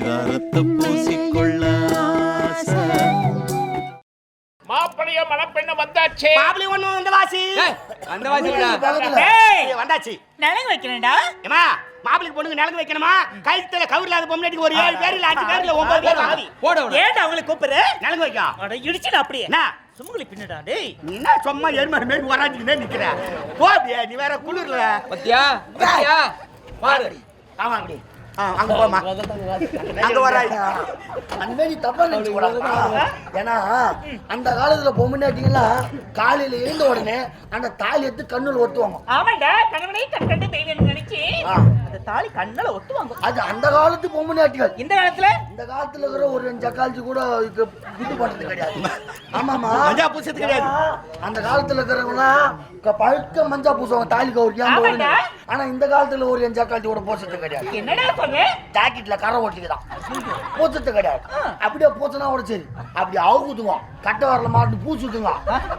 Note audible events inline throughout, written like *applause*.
பரிதாரத்தை பூசிக்கொள்ள. மாப்பிளைய மணப்பெண்ண வந்தாச்சே. மாப்பிளை ஒண்ணு இந்த வாசி அந்த வாசிடா ஏய், வந்தாச்சு. நிலங்கு வைக்கிறேன்டா. ஏமா மாப்பிளைக்கு பொண்ணுக்கு நிலங்கு வைக்கணுமா? கழுத்துல கவுர்ல அது பொம்மைக்கு ஒரு ஏழு பேர் இல்ல அஞ்சு பேர் இல்ல ஒன்பது பேர் ஆவி போட. ஏன்டா அவங்களை கூப்பிடுற? நிலங்கு வைக்கும் அட இடிச்சுடா அப்படியே. என்ன? சுமங்கலி பின்னடா டேய். நீ என்ன சும்மா எருமாடு மேல் வராஞ்சுக்கிட்டே நிக்கிற? போ நீ வேற குளிர்ல. பத்தியா? பத்தியா? பாரு. ஆமா அப்படி அங்க போமா அங்க வராய் அந்த மாதிரி தப்பா நினைச்சு கூடாது ஏன்னா அந்த காலத்துல பொம்முனாட்டிங்களா காலையில எழுந்த உடனே அந்த தாலி எடுத்து கண்ணுல ஒத்துவாங்க ஆமாண்டா கணவனை கண் கண்டு தெய்வம் நினைச்சு. அந்த தாலி கண்ணல ஒட்டுவாங்க. அது அந்த காலத்து பொம்முனாட்டிகள் இந்த காலத்துல? இந்த காலத்துல இருக்கிற ஒரு ரெண்டு ஜக்காலத்து கூட இது இது பண்றது கிடையாது. ஆமாமா பூசத்து கிடையாது. அந்த காலத்துல இருக்கிறவங்களாம் பழுக்க மஞ்சா பூசுவாங்க தாலி கவுரி அந்த உடனே ஆமாண்டா. ஆனா இந்த காலத்துல ஒரு என் ஜக்காலத்து கூட பூசறது கிடையாது. என்னடா ஜாக்கெட்ல கரை ஒட்டிக்குதான் பூச்சத்து கிடையாது. அப்படியே பூச்சனா கூட சரி. அப்படி அவுக்குதுங்க கட்டை வரல மாட்டு பூச்சுட்டுங்க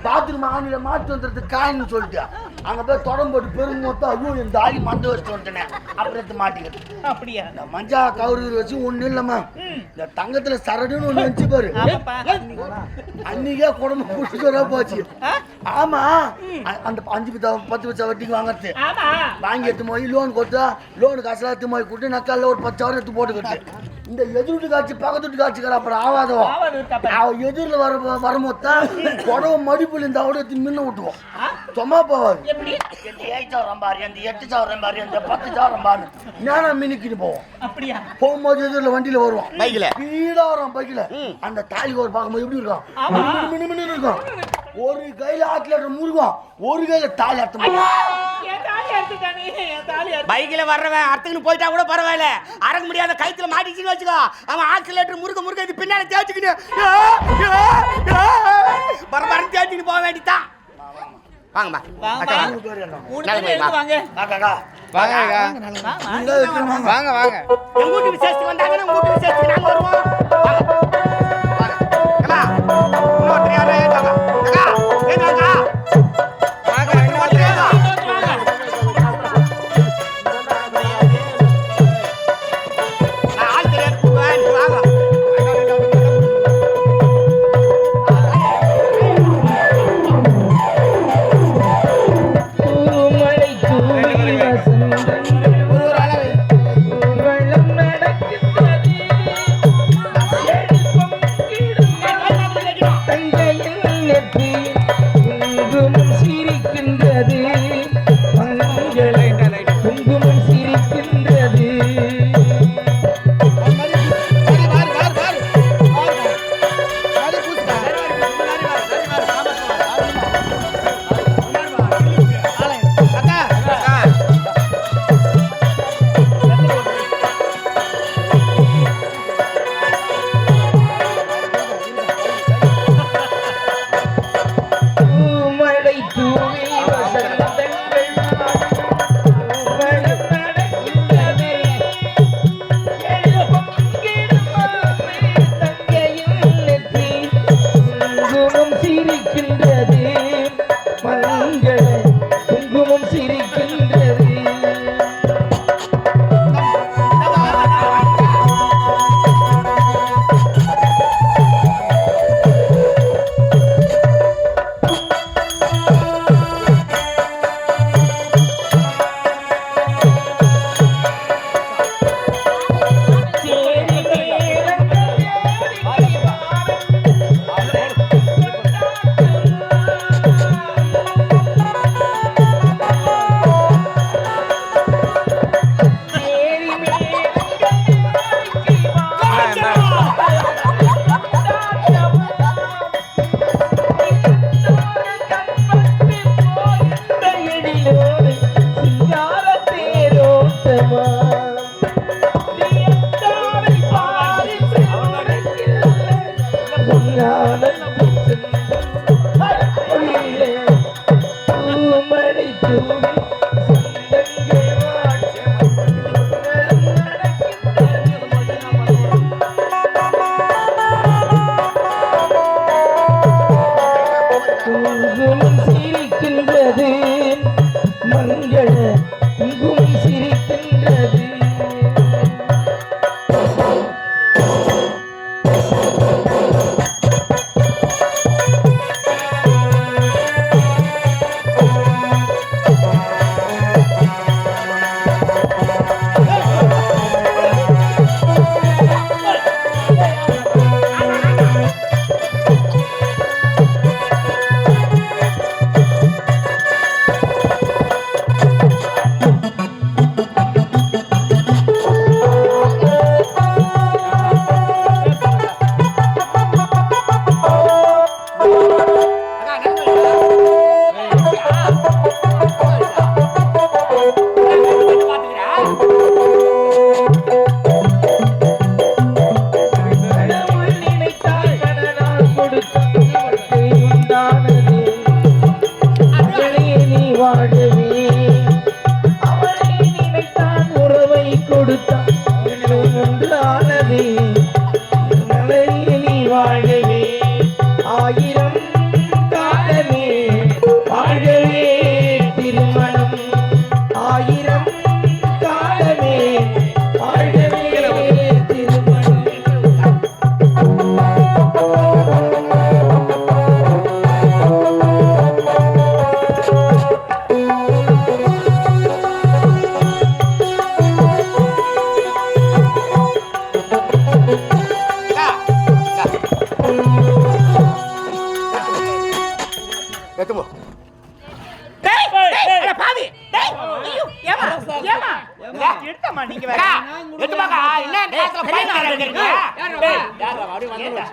பாத்ரூம் ஆணில மாட்டு வந்துடுறது காயின்னு சொல்லிட்டு. அங்க போய் தொடம் போட்டு பெரும் மொத்தம் ஐயோ இந்த தாலி மந்து வச்சுட்டு வந்துட்டேன். அப்புறம் எடுத்து மாட்டிக்கிது. அப்படியா? இந்த மஞ்சா கவுரு வச்சு ஒண்ணு இல்லம்மா இந்த தங்கத்துல சரடுன்னு ஒண்ணு வச்சு பாரு. அன்னைக்கே குடிச்சுட்டு போச்சு. ஆமா. அ- அந்த அஞ்சு பத்து பத்து பச்சை வட்டிக்கு வாங்குறது. ஆமா. வாங்கி எடுத்து போய் லோன் கொடுத்தா லோனு காசுலாம் எடுத்து போய் கொடுத்து நக்கால ஒரு பத்து எடுத்து போட்டுக்கிட்டு இந்த எதிர்ட்டு காட்சி பக்கத்து வீட்டு காட்சிக்கிற அப்புறம் ஆவாதோ? இருக்காப்பா. அவ எதிரில் வர வரும்போது புடவை மடிப்புல இந்த அவட எடுத்து மின்ன விட்டுவோம் சும்மா போவாது. எப்படி? இந்த ஏழு சவரம் பாரு இந்த எட்டு சவரம் பாரு இந்த பத்து சவரம் பாரு. ஞானம் மினிக்கிட்டு போவோம் அப்படியா? போகும்போது எதிரில் வண்டியில வருவோம் பைக்ல ஸ்பீடா வரும் பைக்கில் அந்த தாலி ஒரு பார்க்கும்போது எப்படி இருக்கும்? மினு மினு இருக்கும். ஒரு கையில ஆட்லேட்டர் முருகும் ஒரு கையில தாலி அர்த்தம் பைக்ல வர்றவன் அர்த்தத்துக்கு போயிட்டா கூட பரவாயில்ல. அறக்க முடியாத கழுத்துல மாட்டிச்சுன்னு வச்சுக்கோ. அவன் ஆக்சிலேட்டர் முறுக்க முறுக்க இது பின்னால தேய்ச்சிக்கிட்டு பரபரம் தேய்ச்சிக்கிட்டு போக வேண்டியதான் வாங்கம்மா. வாங்க. வாங்க அக்கா. வாமா. வாங்க வாங்க. எங்க வீட்டு விசேஷத்துக்கு வந்தாங்கன்னா உங்க வீட்டு விசேஷத்துக்கு நாங்க வருவோம்.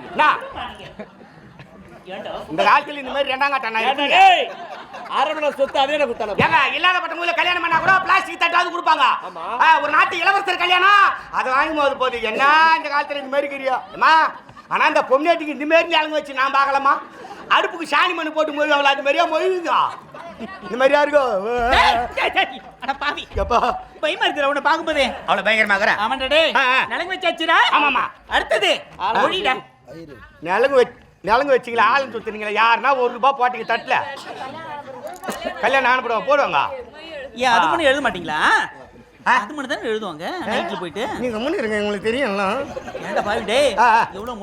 என்ன இந்த காலத்துல? இந்த மாதிரி ரெண்டாம் கட்டணா அரமண சொத்து அதே குத்தால ஏங்க இல்லாதப்பட்ட முதல்ல கல்யாணம் பண்ணா கூட பிளாஸ்டிக் தட்டாவது கொடுப்பாங்க. ஒரு நாட்டு இளவரசர் கல்யாணம். அதை வாங்கும் போது போது என்ன இந்த காலத்துல இந்த மாதிரி கிரியா ஆனா இந்த பொம்னாட்டிக்கு இந்த மாதிரி நிலங்க வச்சு நான் பார்க்கலாமா அடுப்புக்கு சாணி மண்ணு போட்டு போது அவளை அது மாதிரியா மொழிங்க இந்த மாதிரியா இருக்கும் பாவி. எப்பா? பயமா இருக்குதுடா உன்னை பார்க்கும்போது. அவ்வளவு பயங்கரமாகற ஆமாண்டா டேய். ஆ, ஆ. நலங்கு வச்சாச்சுடா? ஆமாமா. அடுத்தது. மொழிடா. நிலங்கு வச்சு நிலங்கு வச்சிங்களா ஆளுன்னு சுத்துனீங்களா. யாருன்னா ஒரு ரூபாய் போட்டீங்க தட்டுல. கல்யாணம் அனுப்பிடுவோம் போடுவாங்க. ஏன் அது மட்டும் எழுத மாட்டீங்களா? ஆ? அது மட்டும் தானே எழுதுவாங்க நைட்ல போயிட்டு. நீங்க முன்னு இருங்க உங்களுக்கு தெரியும்ல ஏன்டா பாவி டேய். ஆ, ஆ. எவ்வளவு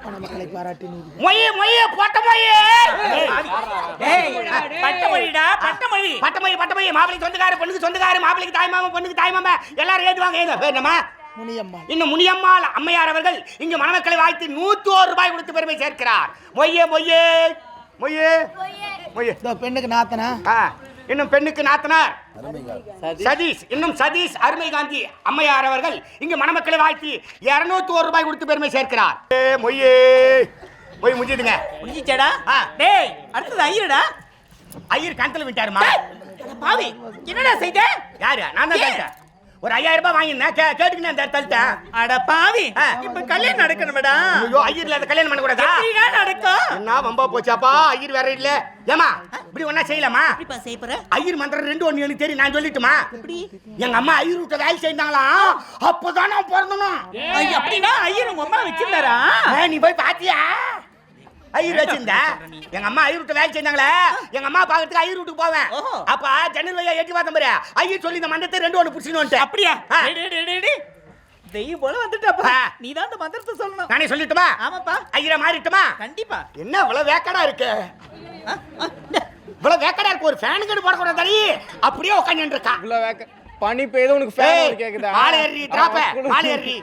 வச்சிருக்க? ஆ. மொய் மொய் போட்ட மொய். டேய். பட்ட மொழிடா பட்ட மொழி பட்டமொழி பட்டமொழி மாப்பிளைக்கு சொந்தக்கார பொண்ணுக்கு சொந்தக்கார மாப்பிளைக்கு தாய் மாமா பொண்ணுக்கு தாய் மாமா எல்லாரும் ஏதுவாங்க ஏதோ என்னம்மா? இன்னும் முனியம்மாள் அம்மையார் அவர்கள் இங்கு மணமக்களை வாழ்த்து நூத்தி ஒரு ரூபாய் கொடுத்து பெருமை சேர்க்கிறார். மொய்யே மொய்யே. மொய்யே. மொய்யே. பெண்ணுக்கு நாத்தனா? ஆ, இன்னும் பெண்ணுக்கு நாத்தனார். சதீஷ் இன்னும் சதீஷ் அருமை காந்தி அம்மையார் அவர்கள் இங்கு மணமக்களை வாழ்த்தி இருநூத்தி ஒரு ரூபாய் கொடுத்து பெருமை சேர்க்கிறார். ஏ, மொய்யே. மொய் முடிஞ்சுதுங்க முடிஞ்சிச்சாடா. டேய் அடுத்தது ஐயரடா. ஐயர் கணத்துல விட்டாருமா? பாவி என்னடா செய்த? யாரு? நான் தான் ஒரு ஐயாயிரம் ரூபாய் வாங்கியிருந்தேன். கே கேட்டுக்கின்னு அந்த தள்ளிட்டேன் அட பாவி. இப்ப கல்யாணம் நடக்கணும்டா ஐயோ ஐயர்ல அந்த கல்யாணம் பண்ண கூடாதா எப்படிடா நடக்கும்? என்ன வம்பா போச்சாப்பா? ஐயர் வேற இல்ல. ஏமா இப்படி ஒண்ணா செய்யலாமா? எப்படிப்பா செய்ய போற? ஐயர் மந்திரம் ரெண்டு ஒண்ணு எனக்கு தெரியும் நான் சொல்லட்டுமா? எப்படி? எங்க அம்மா ஐயர் விட்ட வேலை செய்தாங்களாம் அப்பதான் நான் பிறந்தனும் அப்படின்னா ஐயர் உங்க அம்மா வச்சிருந்தாரா? நீ போய் பாத்தியா? ஐயர் வச்சிருந்த? எங்க அம்மா ஐயர் விட்டு வேலை செஞ்சாங்களே எங்க அம்மா பாக்கிறதுக்கு ஐயர் வீட்டுக்கு போவேன். அப்ப ஜன்னல் வழியா எட்டி பார்த்த பாரு. ஐயர் சொல்லி இந்த மந்தத்தை ரெண்டு ஒண்ணு புடிச்சுன்னு அப்படியா? ஆ. டேய், டேய், டேய், டேய், டேய். தெய்வம் போல வந்துட்டப்பா. நீ தான் அந்த மந்திரத்தை சொல்லணும். நானே சொல்லட்டுமா? ஆமாப்பா. ஐயரை மாறிட்டுமா? கண்டிப்பா. என்ன இவ்வளவு வேக்கடா இருக்கு? இந்த. இவ்வளவு வேக்கடா இருக்கு. ஒரு ஃபேன் கடு போடக்கூடாது தடி. அப்படியே உட்காந்துட்டு இருக்கா இவ்வளவு வேக்க பனி பெய்து உனக்கு ஃபேன் கேக்குதா? மாலை ஏறி டிராப்ப மாலை ஏறி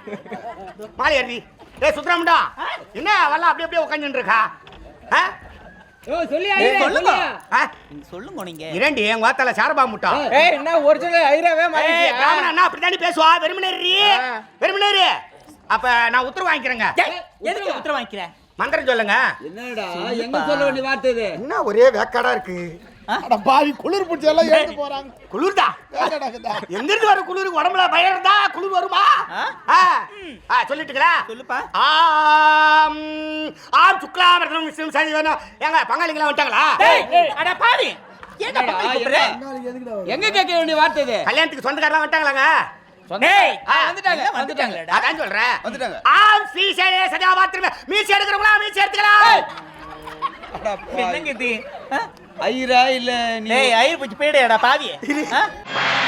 மாலை ஏறி ஏய் சுத்ராமண்டா என்ன அவெல்லாம் அப்படியே அப்படியே உட்காந்துட்டு இருக்கா சொல்லுங்க. ஆ? சொல்லுங்க நீங்க. இரண்டி என் வாத்தால சாரபா முட்டா? ஏய் என்ன ஒரிஜினல் ஐராவே ஏய் மாறிட்டியா பிராமணா அண்ணா பேசுவா? வெறுமனேரி. வெறுமனேரி அப்ப நான் உத்தரவு வாங்கிக்கிறேங்க. எதுக்கு உத்தரவு? வாங்கிக்கிற? மந்திரம் சொல்லுங்க. என்னடா எங்க சொல்ல வேண்டிய வார்த்தை இது? என்ன ஒரே வேக்காடா இருக்கு? அட பாவி குளிர் பிடிச்ச எல்லாம் எழுந்து போறாங்க. குளிர்தா எங்க இருந்து வர குளிருக்கு உடம்புல பயம் இருந்தா குளிர் வருமா? சொல்லிட்டுங்களா சொல்லுப்பா. ஆம் ஆம் சுக்லாமரதம் விஷ்ணு சரி வேணும். ஏங்க பங்காளிங்களா வந்துட்டாங்களா? டேய், அட பாவி? எங்க கேட்க வேண்டிய வார்த்தை இது? கல்யாணத்துக்கு சொந்தக்காரலாம் வந்துட்டாங்களாங்க? வந்துட்டாங்க வந்துட்டாங்க? அதான் சொல்றேன். வந்துட்டாங்க. ஆம் ஸ்ரீசைலே சதா பாத்திரமே மீசி எடுக்கிறவங்களா? மீசி எடுத்துக்கலாம். என்னங்க இது? ஐரா இல்ல நீ ஐயர் போச்சு போயிடுடா பாவி? *laughs*